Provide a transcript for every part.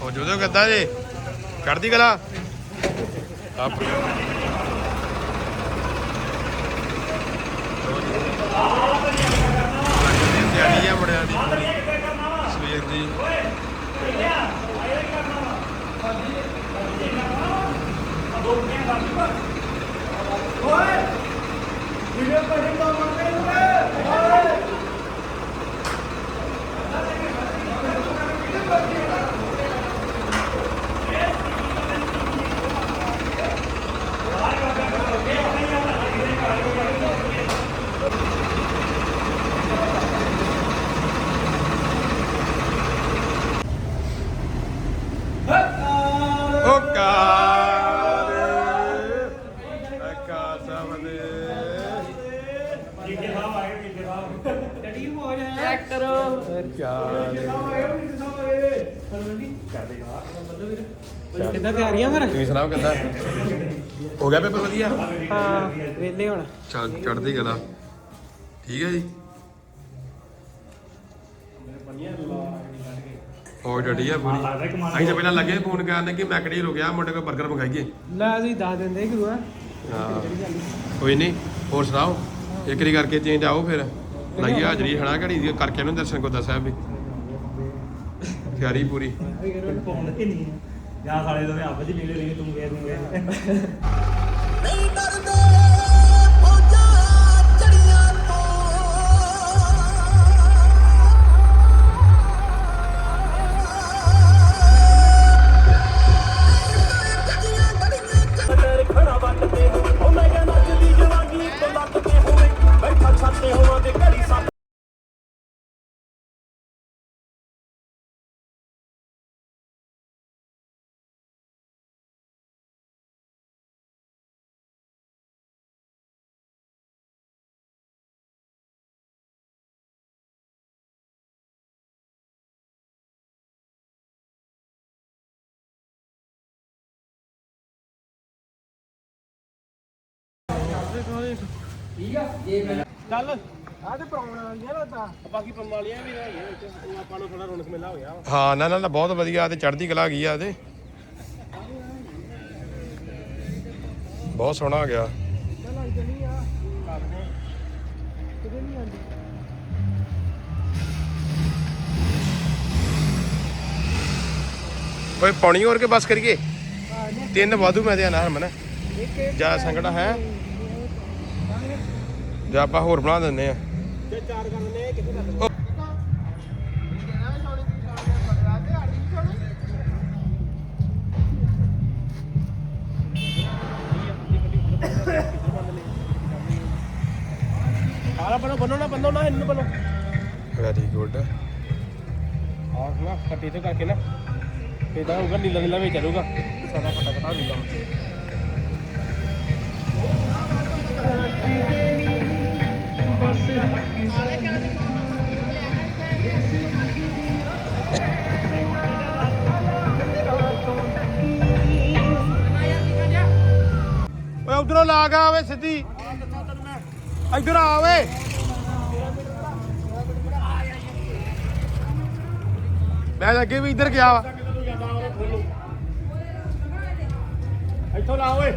ਹੋ ਜੋਦੋ ਕਿੱਦਾਂ ਜੇ। ਕਰਦੀ ਕਲਾ। ਆਪ। ਤਿਆਰੀ ਆ ਮੁੰਡਿਆਂ ਦੀ ਸਵੇਰ ਦੀ। ਕਰੋ। ਕਿੱਦਾਂ ਤਿਆਰੀਆਂ ਫਿਰ? ਤੁਸੀਂ ਸੁਣਾਓ ਕਿੱਦਾਂ? ਹੋ ਗਿਆ ਪੇਪਰ ਵਧੀਆ? ਹਾਂ ਵੇਲੇ ਹੁਣ। ਚੱਲ ਚੜਦੀ ਕਲਾ। ਠੀਕ ਹੈ ਜੀ? ਹੋ ਡਟੀ ਆ ਪੂਰੀ। ਅਸੀਂ ਤਾਂ ਪਹਿਲਾਂ ਲੱਗੇ ਫੋਨ ਕਰਨ ਕਿ ਰੁਕਿਆ ਮੁੰਡੇ ਕੋ 버ਗਰ ਮੰਗਾਈਏ ਲੈ ਅਸੀਂ ਦੱਸ ਦਿੰਦੇ ਗੁਰੂਆ। ਹਾਂ ਕੋਈ ਨਹੀਂ ਹੋਰ ਸੁਣਾਓ? ਇੱਕ ਵਾਰੀ ਕਰਕੇ ਚੇਂਜ ਆਓ ਫਿਰ। ਲਾਈਏ ਹਾਜ਼ਰੀ ਹਣਾ ਘੜੀ ਦੀ ਕਰਕੇ ਨੂੰ ਦਰਸ਼ਨ ਕੋ ਸਾਹਿਬ ਵੀ। ਤਿਆਰੀ ਪੂਰੀ। ਪੌਂਡ ਕਿ ਨਹੀਂ ਜਾਂ ਸਾਲੇ ਦੋਵੇਂ ਆਪਸ ਚ ਮਿਲੇ ਰਹੇ ਤੂੰ ਗਿਆ ਤੂੰ ਗਿਆ ਚੱਲ। ਆ ਤੇ ਪਰੌਣ ਵਾਲੀਆਂ ਨਾ ਤਾਂ ਬਾਕੀ ਪੰਮ ਵੀ ਹੈਗੀਆਂ ਵਿੱਚ ਆਪਾਂ ਨੂੰ ਥੋੜਾ ਰੌਣਕ ਮੇਲਾ ਹੋ ਗਿਆ ਹਾਂ ਨਾ ਨਾ ਬਹੁਤ ਵਧੀਆ, ਤੇ ਚੜਦੀ ਕਲਾ ਗਈ ਆ ਤੇ। ਬਹੁਤ ਸੋਹਣਾ ਹੋ ਗਿਆ। ਚੱਲ ਆਈ ਜਣੀ ਆ ਕਿਤੇ ਨਹੀਂ ਆਂਦੀ ਓਏ, ਪੌਣੀ ਹੋਰ ਕੇ ਬਸ ਕਰੀਏ? ਤਿੰਨ ਵਾਧੂ ਮੈਂ ਤੇ ਨਾ ਹਰਮਨ। ਜਾ, ਸੰਗੜਾ ਹੈ। ਜਾਂ ਆਪਾਂ ਹੋਰ ਬਣਾ ਦਿੰਦੇ ਆ। ਜੇ ਚਾਰ ਕਰ ਨੇ ਕਿੱਥੇ ਕਰ ਦਿੰਦੇ ਆਲਾ ਬਨੋ ਨਾ ਬੰਨੋ ਨਾ ਇਹਨੂੰ ਬਨੋ ਵੈਰੀ ਗੁੱਡ ਆਹ ਨਾ ਕੱਟੀ ਤੇ ਕਰਕੇ ਨਾ ਇਦਾਂ ਹੋਊਗਾ ਨੀਲਾ ਨੀਲਾ ਵਿੱਚ ਚੱਲੂਗਾ ਸਾਡਾ ਖੱਟਾ ਖੱਟਾ ਨੀਲਾ ਓਏ ਲਾ ਕੇ ਆਵੇ ਸਿੱਧੀ। ਇੱਧਰ ਆ ਓਏ। ਮੈਂ ਤਾਂ ਅੱਗੇ ਵੀ ਇੱਧਰ ਗਿਆ ਵਾ। ਇੱਥੋਂ ਲਾ ਓਏ।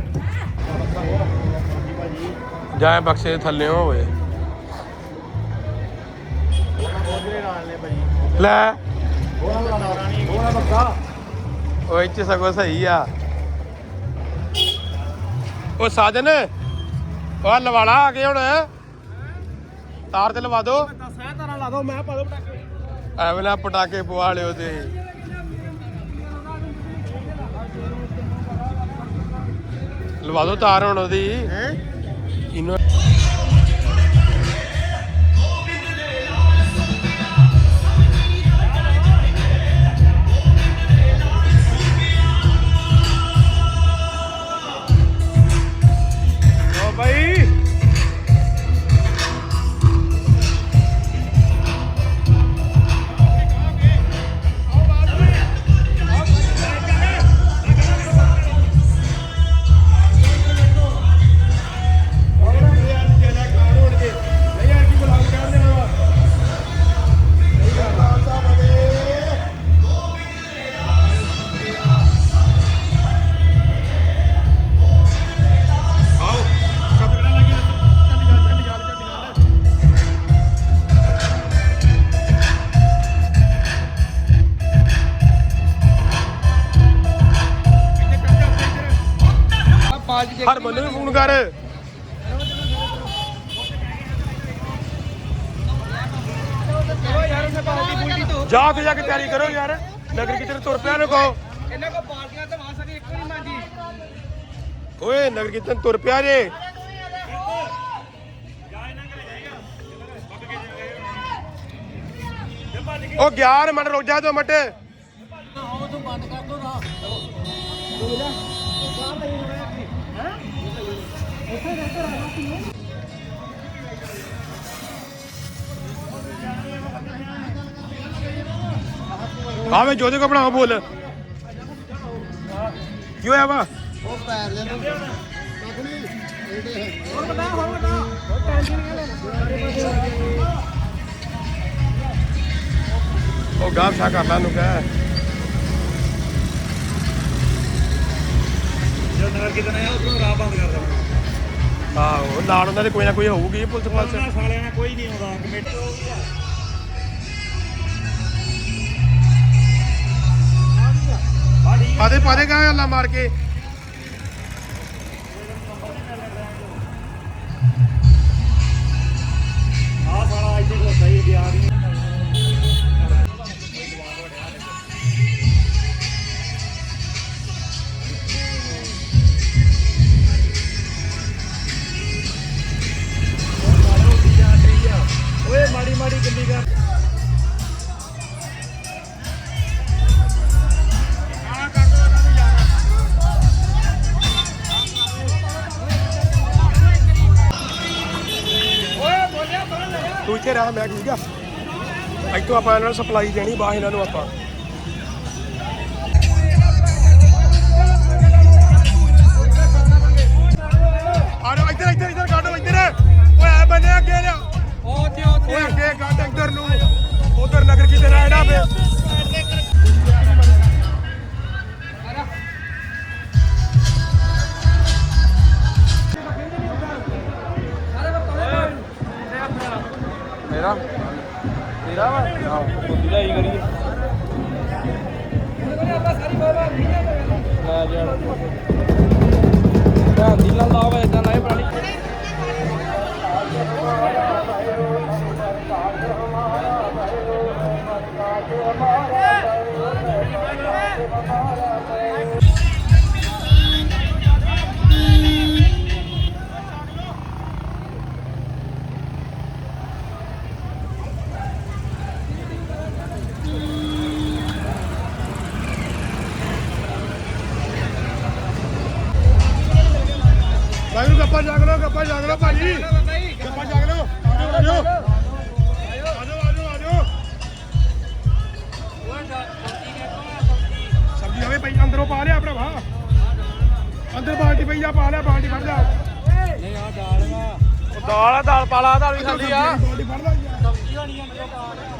ਜਾਂ ਬਕਸੇ ਥੱਲੇ ਹੋਵੇ ਲੈ। ਹੋਣਾ ਬੱਕਾ ਓਏ ਚ ਸਗੋਂ ਸਹੀ ਆ। ਉਹ ਸਾਜਨ ਉਹ ਲਵਾਲਾ ਆ ਗਏ ਹੁਣ। ਤਾਰ ਤੇ ਲਵਾ ਦੋ। ਦੱਸ ਐ ਤਾਰਾ ਲਾ ਦੋ ਮੈਂ ਪਾ ਦੋ ਪਟਾਕੇ। ਐਵੇਂ ਨਾ ਪਟਾਕੇ ਪਵਾ ਲਿਓ ਤੇ। ਲਵਾ ਦੋ ਤਾਰ ਹੁਣ ਉਹਦੀ। ਜਾ ਕੇ ਜਾ ਕੇ ਤਿਆਰੀ ਕਰੋ ਯਾਰ। ਨਗਰ ਕੀਰਤਨ ਤੁਰ ਪਿਆ ਨੂੰ ਕਹੋ ਇਹਨਾਂ ਕੋ ਪਾਲਟੀਆਂ ਤਾਂ ਵਾਂ ਸਕੇ ਇੱਕ ਨਹੀਂ ਮਾਂਜੀ ਓਏ ਨਗਰ ਕੀਰਤਨ ਤੁਰ ਪਿਆ ਜੇ। ਉਹ 11 ਮਿੰਟ ਰੁਕ ਜਾ ਦੋ ਮਿੰਟ ਆਵੇਂ ਜੋਦੇ ਕੋ ਬਣਾਓ ਬੋਲ। ਕੀ ਹੋਇਆ ਵਾ? ਉਹ ਗਾਫ ਕਰ ਲਾ ਨੂੰ ਕਹਿ। ਜਦ ਨਗਰ ਕਿਤੇ ਆਇਆ ਉਧਰੋਂ ਰਾਹ ਬੰਦ ਕਰ ਦੇਣਾ। ਆਹੋ ਨਾਲ ਉਹਨਾਂ ਦੇ ਕੋਈ ਨਾ ਕੋਈ ਹੋਊਗੀ ਪੁਲਿਸ ਪਾਸ। ਸਾਲਿਆਂ ਨਾਲ ਕੋਈ ਨਹੀਂ ਆਉਂਦਾ ਕਮੇਟੀ ਪਾਦੇ ਪਾਦੇ ਗਾ ਅੱਲਾ ਮਾਰ ਕੇ। ਤੂੰ ਇੱਥੇ ਮੈਂ ਠੀਕ ਆ। ਇੱਥੋਂ ਆਪਾਂ ਇਹਨਾਂ ਨੂੰ ਸਪਲਾਈ ਦੇਣੀ, ਬਾਹਰ ਇਹਨਾਂ ਨੂੰ ਆਪਾਂ। ਮੇਰਾ ਤੇਰਾ ਵਾ? ਹਾਂ ਕੁੱਤੀ ਲਾਈ ਕਰੀ ਲੈ ਜਾਣ ਭੈਣ ਦੀ ਲਾ ਲਾਵਾ ਇਦਾਂ ਲਾਏ ਪ੍ਰਾਣੀ ਗੱਪਾ ਜਾਗ ਲਓ ਗੱਪਾ ਜਾਗ ਲਓ ਭਾਜੀ। ਗੱਪਾ ਜਾਗ ਲਓ। ਆਜੋ ਆਜੋ। ਆਜੋ ਆਜੋ ਆਜੋ। ਸਬਜ਼ੀ ਆਵੇ ਪਈ ਅੰਦਰੋਂ ਪਾ ਲਿਆ ਭਰਾਵਾ। ਅੰਦਰ ਬਾਲਟੀ ਪਈ ਆ ਪਾ ਲਿਆ ਬਾਲਟੀ ਫੜ ਜਾ ਨਹੀਂ ਆ ਦਾਲ ਵਾ। ਉਹ ਦਾਲ ਆ ਦਾਲ ਪਾਲਾ ਦਾਲ ਵੀ ਖਾਂਦੀ ਆ। ਬਾਲਟੀ ਫੜ ਲੈ ਯਾਰ ਸਬਜ਼ੀ ਹੋਣੀ ਅੰਦਰੋਂ ਦਾਲ।